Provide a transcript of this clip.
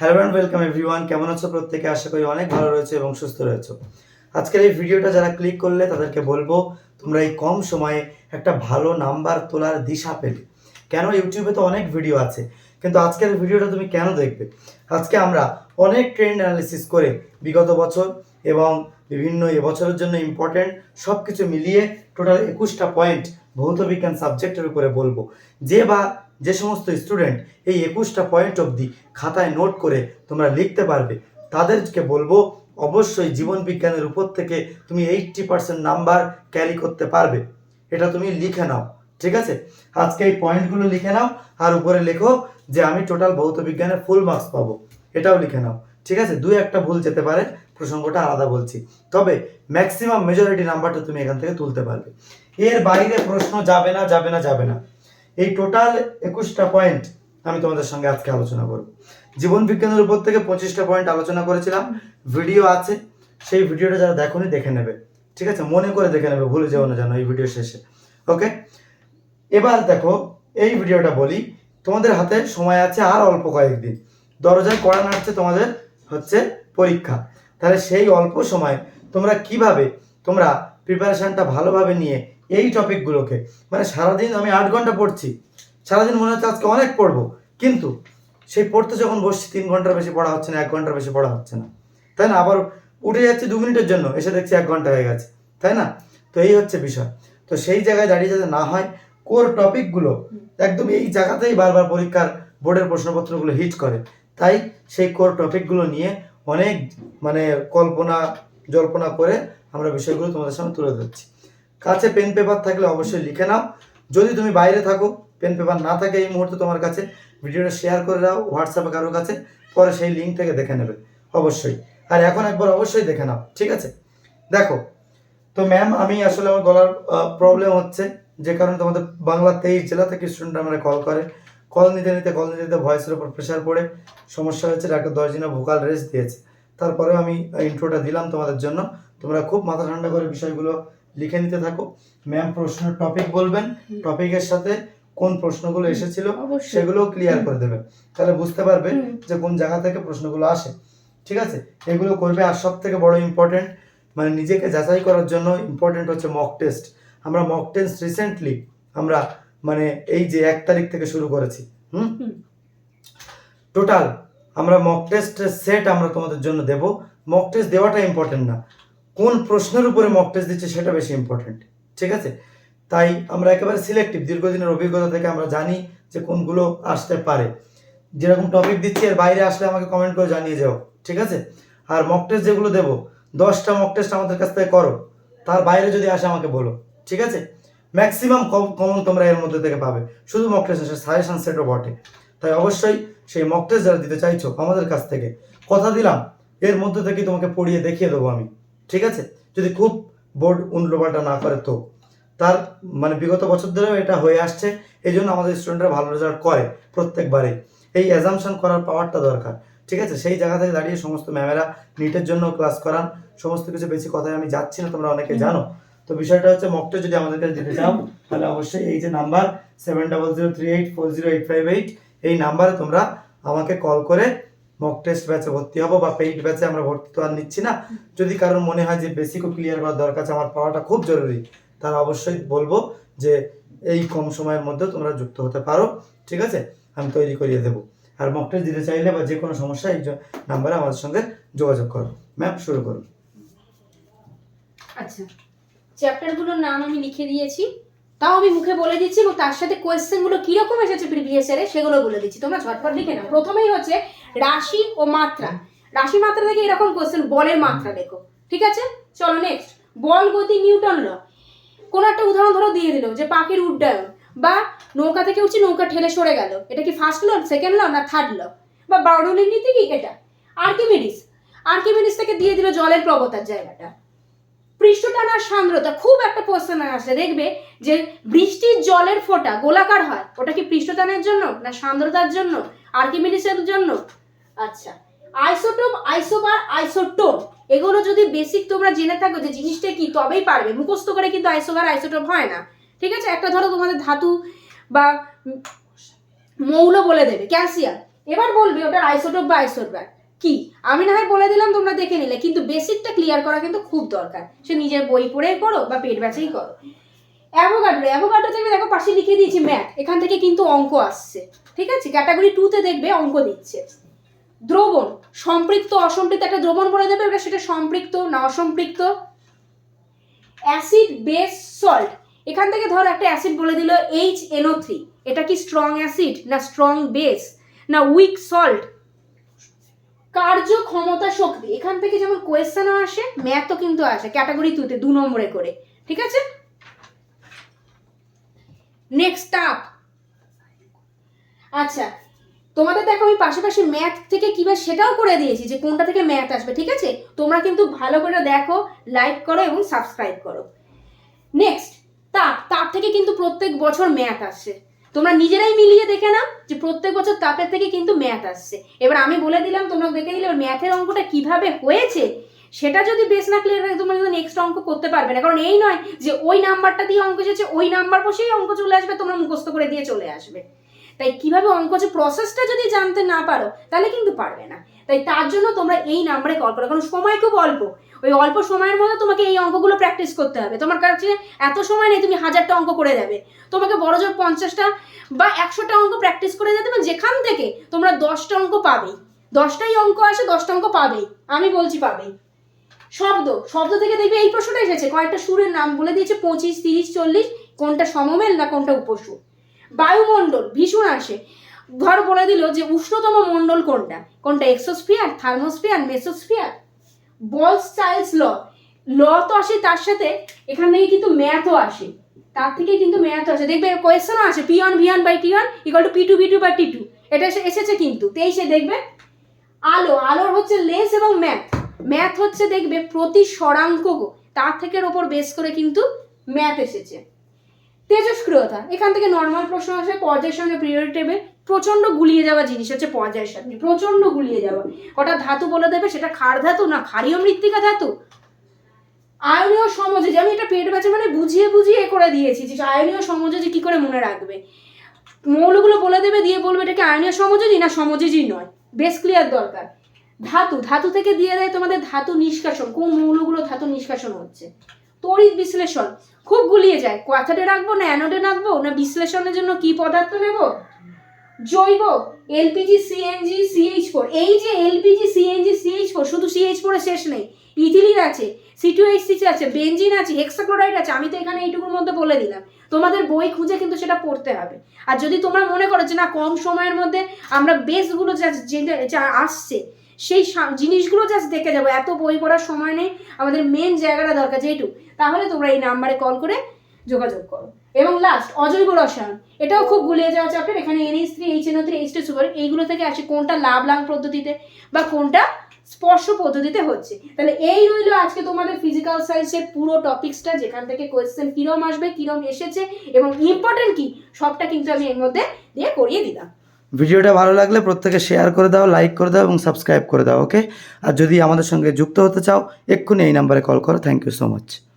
Hello and welcome everyone কেমন আছো প্রত্যেকে? আশা করি অনেক ভালো রয়েছে এবং সুস্থ রয়েছে। আজকের এই ভিডিওটা যারা ক্লিক করলে তাদেরকে বলব, তোমরা এই কম সময়ে একটা ভালো নাম্বার তোলার দিশা পেলে। কেন? ইউটিউবে তো অনেক ভিডিও আছে। কিন্তু আজকের ভিডিওটা তুমি কেন দেখবে? আজকে আমরা অনেক ট্রেন্ড অ্যানালিসিস করে বিগত বছর এবং বিভিন্ন এবছরের জন্য ইম্পর্টেন্ট সব কিছু মিলিয়ে টোটাল একুশটা পয়েন্ট ভৌত বিজ্ঞান সাবজেক্টের উপরে বলব। যে বা যে সমস্ত স্টুডেন্ট এই একুশটা পয়েন্ট অবধি খাতায় নোট করে তোমরা লিখতে পারবে, তাদেরকে বলব অবশ্যই জীবন বিজ্ঞানের উপর থেকে তুমি এইট্টি পার্সেন্ট নাম্বার ক্যারি করতে পারবে। এটা তুমি লিখে নাও, ঠিক আছে? আজকে এই পয়েন্টগুলো লিখে নাও, আর উপরে লেখো যে আমি টোটাল ভৌত বিজ্ঞানের ফুল মার্কস পাবো, এটাও লিখে নাও, ঠিক আছে? দুই একটা ভুল যেতে পারে, প্রসঙ্গটা আলাদা বলছি। তবে ম্যাক্সিমাম মেজরিটি নাম্বারটা তুমি এখান থেকে তুলতে পারবে। এর বাইরে প্রশ্ন যাবে না যাবে না যাবে না। এই টোটাল একুশটা পয়েন্ট আমি তোমাদের সঙ্গে আজকে আলোচনা করব। জীবন বিজ্ঞানের উপর থেকে পঁচিশটা পয়েন্ট আলোচনা করেছিলাম। ভিডিও আছে, সেই ভিডিওটা যারা দেখোনি দেখে নেবে। ঠিক আছে? মনে করে দেখে নেবে, ভুলে যেও না জানো এই ভিডিও শেষে। ওকে এবার দেখো, এই ভিডিওটা বলি। তোমাদের হাতে সময় আছে আর অল্প কয়েকদিন। দরজায় কড়া নাড়ছে তোমাদের হচ্ছে পরীক্ষা। তাহলে সেই অল্প সময় তোমরা কীভাবে, তোমরা প্রিপারেশানটা ভালোভাবে নিয়ে এই টপিকগুলোকে মানে সারাদিন আমি আট ঘণ্টা পড়ছি। সারাদিন মনে হচ্ছে আজকে অনেক পড়ব। কিন্তু সেই পড়তে যখন বসছি, তিন ঘণ্টার বেশি পড়া হচ্ছে না, এক ঘণ্টার বেশি পড়া হচ্ছে না। তাই না? আবার উঠে যাচ্ছি দু মিনিটের জন্য, এসে দেখছি এক ঘণ্টা হয়ে গেছে। তাই না? তো এই হচ্ছে বিষয়। তো সেই জায়গায় দাঁড়িয়ে যাতে না হয়, কোর টপিকগুলো একদম এই জায়গাতেই বারবার পরীক্ষার বোর্ডের প্রশ্নপত্রগুলো হিট করে। তাই সেই কোর টপিকগুলো নিয়ে অনেক মানে কল্পনা, জল্পনা করে আমরা বিষয়গুলো তোমাদের সামনে তুলে ধরছি। কাছে পেন পেপার থাকলে অবশ্যই লিখে নাও। যদি তুমি বাইরে থাকো পেন পেপার না থাকে এই মুহূর্তে তোমার কাছে, ভিডিওটা শেয়ার করে দাও হোয়াটসঅ্যাপে কারোর কাছে, পরে সেই লিঙ্ক থেকে দেখে নেবে। অবশ্যই। আর এখন একবার অবশ্যই দেখে নাও, ঠিক আছে? দেখো, তো ম্যাম আমি আসলে আমার গলার প্রবলেম হচ্ছে, যে কারণে তোমাদের বাংলা তেইশ জেলা থেকে স্টুডেন্ট আমরা কল করে। কল নিতে নিতে কল নিতে নিতে ভয়েসের উপর প্রেশার পড়ে, সমস্যা হয়েছে, ডাক্তার দশ দিনে ভোকাল রেস্ট দিয়েছে। তারপরে আমি ইন্ট্রোটা দিলাম তোমাদের জন্য। তোমরা খুব মাথা ঠান্ডা করে বিষয়গুলো লিখে নিতে থাকো। ম্যাম প্রশ্নের টপিক বলবেন। টপিকের সাথে কোন প্রশ্নগুলো এসেছিল সেগুলো ক্লিয়ার করে দেবে তাহলে বুঝতে পারবে। যে কোন জায়গা থেকে প্রশ্নগুলো আসে। ঠিক আছে? এগুলো করবে আর সব থেকে বড় ইম্পর্টেন্ট মানে নিজেকে যাচাই করার জন্য ইম্পর্টেন্ট হচ্ছে মক টেস্ট আমরা মক টেস্ট রিসেন্টলি আমরা মানে এই যে এক তারিখ থেকে শুরু করেছি। হুম। টোটাল আমরা মক টেস্টের সেট আমরা তোমাদের জন্য দেব। মক টেস্ট দেওয়াটা ইম্পর্টেন্ট না। কোন প্রশ্নের উপরে মক টেস্ট দিচ্ছে সেটা বেশি ইম্পর্টেন্ট ঠিক আছে? তাই আমরা একেবারে সিলেক্টিভ দীর্ঘদিনের অভিজ্ঞতা থেকে আমরা জানি যে কোনগুলো আসতে পারে। যেরকম টপিক দিচ্ছি, এর বাইরে আসলে আমাকে কমেন্ট করে জানিয়ে যাও, ঠিক আছে? আর মক টেস্ট যেগুলো দেবো, দশটা মক টেস্ট আমাদের কাছ থেকে করো, তার বাইরে যদি আসে আমাকে বলো, ঠিক আছে? ম্যাক্সিমাম কমন তোমরা এর মধ্যে থেকে পাবে, শুধু মক টেস্ট আসে সাজেশন সেটও বটে। তাই অবশ্যই সেই মক টেস্ট যারা দিতে চাইছো আমাদের কাছ থেকে, কথা দিলাম, এর মধ্যে থেকে তোমাকে পড়িয়ে দেখিয়ে দেবো আমি। ঠিক আছে? যদি খুব বোর্ড উল্টোপাল্টা না করে তো। তার মানে বিগত বছর ধরেও এটা হয়ে আসছে এই জন্য আমাদের স্টুডেন্টরা ভালো রেজাল্ট করে প্রত্যেকবারে। এই অ্যাজামশন করার পাওয়ারটা দরকার, ঠিক আছে? সেই জায়গা থেকে দাঁড়িয়ে সমস্ত ম্যামেরা নিটের জন্য ক্লাস করান। সমস্ত কিছু বেশি কথায় আমি যাচ্ছি না, তোমরা অনেকে জানো। তো বিষয়টা হচ্ছে মকটা যদি আমাদের কাছে দিতে চাও, তাহলে অবশ্যই এই যে number seven double zero three eight four zero eight five eight এই নাম্বারে তোমরা আমাকে কল করে মক টেস্ট ব্যাচে ভর্তি হব বা পেইড ব্যাচে আমরা ভর্তি তো আর নিচ্ছি না। যদি কারোর মনে হয় যে বেসিকও ক্লিয়ার করার দরকার আছে, আমার পাওয়াটা খুব জরুরি তারা অবশ্যই বলব যে এই কম সময়ের মধ্যে তোমরা যুক্ত হতে পারো, ঠিক আছে? আমি তৈরি করিয়ে দেবো। আর মক টেস্ট দিতে চাইলে বা যে কোনো সমস্যা এই নাম্বারে আমাদের সঙ্গে যোগাযোগ করো। ম্যাম শুরু করুন। আচ্ছা চ্যাপ্টারগুলোর নাম আমি লিখে দিয়েছি। তাও আমি মুখে বলে দিচ্ছি এবং তার সাথে কোয়েশ্চেনগুলো কীরকম এসেছে প্রিভিয়াস ইয়ারে সেগুলো বলে দিচ্ছি। তোমরা ঝটপট লিখে নাও। প্রথমেই হচ্ছে রাশি ও মাত্রা। রাশি মাত্রা থেকে এরকম কোয়েশ্চেন বলের মাত্রা দেখো। ঠিক আছে? চলো নেক্সট বল গতি নিউটন ল। কোন একটা উদাহরণ ধরো দিয়ে দিল, যে পাখির উড্ডয়ন, বা নৌকা থেকে উঠছি নৌকা ঠেলে সরে গেল। এটা কি ফার্স্ট ল সেকেন্ড ল, না থার্ড ল? বা বার্নৌলির নীতি কি এটা? আর্কিমিডিস। আর্কিমিডিস থেকে দিয়ে দিল জলের প্রবতার জায়গাটা। পৃষ্ঠটানার সান্দ্রতা, খুব একটা কোশ্চেন আসে দেখবে যে বৃষ্টির জলের ফোঁটা গোলাকার হয়, ওটা কি পৃষ্ঠটানের জন্য না সান্দ্রতার জন্য? আর্কিমিডিসের জন্য? আচ্ছা আইসোটোপ, আইসোবার, আইসোটোপ, এগুলো যদি বেসিক তোমরা জেনে থাকো যে জিনিসটা কি, তবেই পারবে। মুখস্থ করে কিন্তু আইসোবার, আইসোটোপ হয় না। ঠিক আছে? একটা ধরো তোমাদের ধাতু বা মৌল বলে দেবে, ক্যালসিয়াম। এবার বলবে ওটার আইসোটোপ বা আইসোটোপ কি? আমি না হয় বলে দিলাম তোমরা দেখে নিলে, কিন্তু বেসিকটা ক্লিয়ার করা কিন্তু খুব দরকার। সে নিজের বই পড়েই করো বা পেট ব্যাচেই করো। অ্যাভোগাড্রো অ্যাভোগাড্রো থেকে দেখো পাশে লিখে দিয়েছি ম্যাথ এখান থেকে কিন্তু অঙ্ক আসছে। ঠিক আছে? ক্যাটাগরি টুতে দেখবে অঙ্ক দিচ্ছে। দ্রবণ, সম্পৃক্ত, অসম্পৃক্ত, একটা দ্রবণ বলে দেবে এবার সেটা সম্পৃক্ত না অসম্পৃক্ত? অ্যাসিড বেস সল্ট এখান থেকে ধর একটা অ্যাসিড বলে দিল এইচ এনও থ্রি এটা কি স্ট্রং অ্যাসিড না স্ট্রং বেস না উইক সল্ট কার্য ক্ষমতা শক্তি। এখান থেকে যেমন কোয়েশ্চেনও আসে ম্যাথও কিন্তু আসে ক্যাটাগরি টুতে দু নম্বরে করে। ঠিক আছে? নেক্সট আপ আচ্ছা তোমাদের দেখো, আমি পাশাপাশি ম্যাথ থেকে কীভাবে সেটাও করে দিয়েছি যে কোনটা থেকে ম্যাথ আসবে, ঠিক আছে? তোমরা কিন্তু ভালো করে দেখো লাইক করো এবং সাবস্ক্রাইব করো। নেক্সট তাপ। তাপ থেকে কিন্তু প্রত্যেক বছর ম্যাথ আসছে তোমরা নিজেরাই মিলিয়ে দেখে নাও যে প্রত্যেক বছর তাপের থেকে কিন্তু ম্যাথ আসছে। এবার আমি বলে দিলাম, তোমরা দেখে দিলে ম্যাথের অঙ্কটা কীভাবে হয়েছে, সেটা যদি বেশ না ক্লিয়ার থাকে, তোমরা কিন্তু নেক্সট অঙ্ক করতে পারবে না। কারণ এই নয় যে ওই নাম্বারটা দিয়ে অঙ্ক এসেছে, ওই নাম্বার বসেই অঙ্ক চলে আসবে, তোমরা মুখস্থ করে দিয়ে চলে আসবে। তাই কীভাবে অঙ্ক যে প্রসেসটা যদি জানতে না পারো, তাহলে কিন্তু পারবে না। তাই তার জন্য তোমরা এই নাম্বারে কল করো, কারণ সময় খুব অল্প। ওই অল্প সময়ের মধ্যে তোমাকে এই অঙ্কগুলো প্র্যাকটিস করতে হবে। তোমার কাছে এত সময় নেই, তুমি হাজারটা অঙ্ক করে যাবে তোমাকে বড় জোর পঞ্চাশটা বা একশোটা অঙ্ক প্র্যাকটিস করে যেতে হবে যেখান থেকে তোমরা দশটা অঙ্ক পাবেই দশটাই অঙ্ক আসে, দশটা অঙ্ক পাবেই। আমি বলছি পাবেই। শব্দ শব্দ থেকে দেখবে এই প্রশ্নটা এসেছে। কয়েকটা সুরের নাম বলে দিয়েছে, পঁচিশ, তিরিশ, চল্লিশ, কোনটা সমমেল না কোনটা উপসুর বায়ুমণ্ডল, ভীষণ আসে। ধর বলে দিল যে উষ্ণতম মণ্ডল কোনটা? কোনটা এক্সোস্ফিয়ার থার্মোস্ফিয়ার মেসোস্ফিয়ার বলস চাইল্ডস ল। ল তো আসে তার সাথে, এখান থেকে কিন্তু ম্যাথও আসে। তার থেকে কিন্তু ম্যাথও আসে। দেখবে কোয়েশ্চেনও আছে P one V one by T one equal to P two V two by T two এটা এসে- এসেছে কিন্তু, তেইশে দেখবে। আলো, আলোর হচ্ছে লেন্স এবং ম্যাথ। ম্যাথ হচ্ছে দেখবে প্রতি স্বরাঙ্ক তার থেকে ওপর বেস করে কিন্তু ম্যাথ এসেছে। তেজস্ক্রিয়তা। এখান থেকে নর্মাল প্রশ্ন আসে, পর্যায়ের সঙ্গে পিরিয়ড টেবিল প্রচণ্ড গুলিয়ে যাওয়া জিনিস হচ্ছে পর্যায়ের সাথে। প্রচণ্ড গুলিয়ে যাওয়া। কটা ধাতু বলে দেবে? সেটা ক্ষার ধাতু না ক্ষারীয় মৃত্তিকা ধাতু? আয়নীয় সমযোজী, আমি এটা পেট ব্যাচে মানে বুঝিয়ে বুঝিয়ে করে দিয়েছি যে আয়নীয় সমাজে যে কি করে মনে রাখবে। মৌলগুলো বলে দেবে, দিয়ে বলবে এটাকে আয়নীয় সমযোজী না সমযোজী নয়। বেশ ক্লিয়ার দরকার। ধাতু ধাতু থেকে দিয়ে দেয় তোমাদের ধাতু নিষ্কাশন। কোন মৌলগুলো ধাতু নিষ্কাশন হচ্ছে? তড়িৎ বিশ্লেষণ। খুব গুলিয়ে যায়। ক্যাথোডে রাখব না, অ্যানোডে রাখব, না বিশ্লেষণের জন্য কি পদার্থ নেব? জৈব, এলপিজি, সিএনজি, সিএইচ ফোর। এই যে এলপিজি, সিএনজি, সিএইচ ফোর, শুধু সিএইচ ফোরে শেষ নেই। ইথিলিন আছে সিটুএইচসিসি আছে বেঞ্জিন আছে, হেক্সাক্লোরাইড আছে, আমি তো এখানে এইটুকুর মধ্যে বলে দিলাম। তোমাদের বই খুঁজে কিন্তু সেটা পড়তে হবে। আর যদি তোমরা মনে করো যে না, কম সময়ের মধ্যে আমরা বেসগুলো যা আসছে সেই জিনিসগুলো জাস্ট দেখে যাব। এত বই পড়ার সময় নেই, আমাদের মেন জায়গাটা দরকার যেটু তাহলে তোমরা এই নাম্বারে কল করে যোগাযোগ করো। এবং লাস্ট অজৈব রসায়ন এটাও খুব গুলিয়ে যাওয়া চ্যাপ্টার এখানে N H three H NO three H two super এইগুলো থেকে আসে কোনটা লাভ লাং পদ্ধতিতে বা কোনটা স্পর্শ পদ্ধতিতে হচ্ছে। তাহলে এই রইল আজকে তোমাদের ফিজিক্যাল সায়েন্সের পুরো টপিক্সটা যেখান থেকে কোয়েশ্চেন কিরম আসবে, কিরম এসেছে, এবং ইম্পর্টেন্ট কি, সবটা কিন্তু আমি এর মধ্যে দিয়ে করিয়ে দিলাম। ভিডিওটা ভালো লাগলে প্রত্যেকে শেয়ার করে দাও লাইক করে দাও এবং সাবস্ক্রাইব করে দাও ওকে আর যদি আমাদের সঙ্গে যুক্ত হতে চাও, এক্ষুনি এই নাম্বারে কল করো। Thank you so much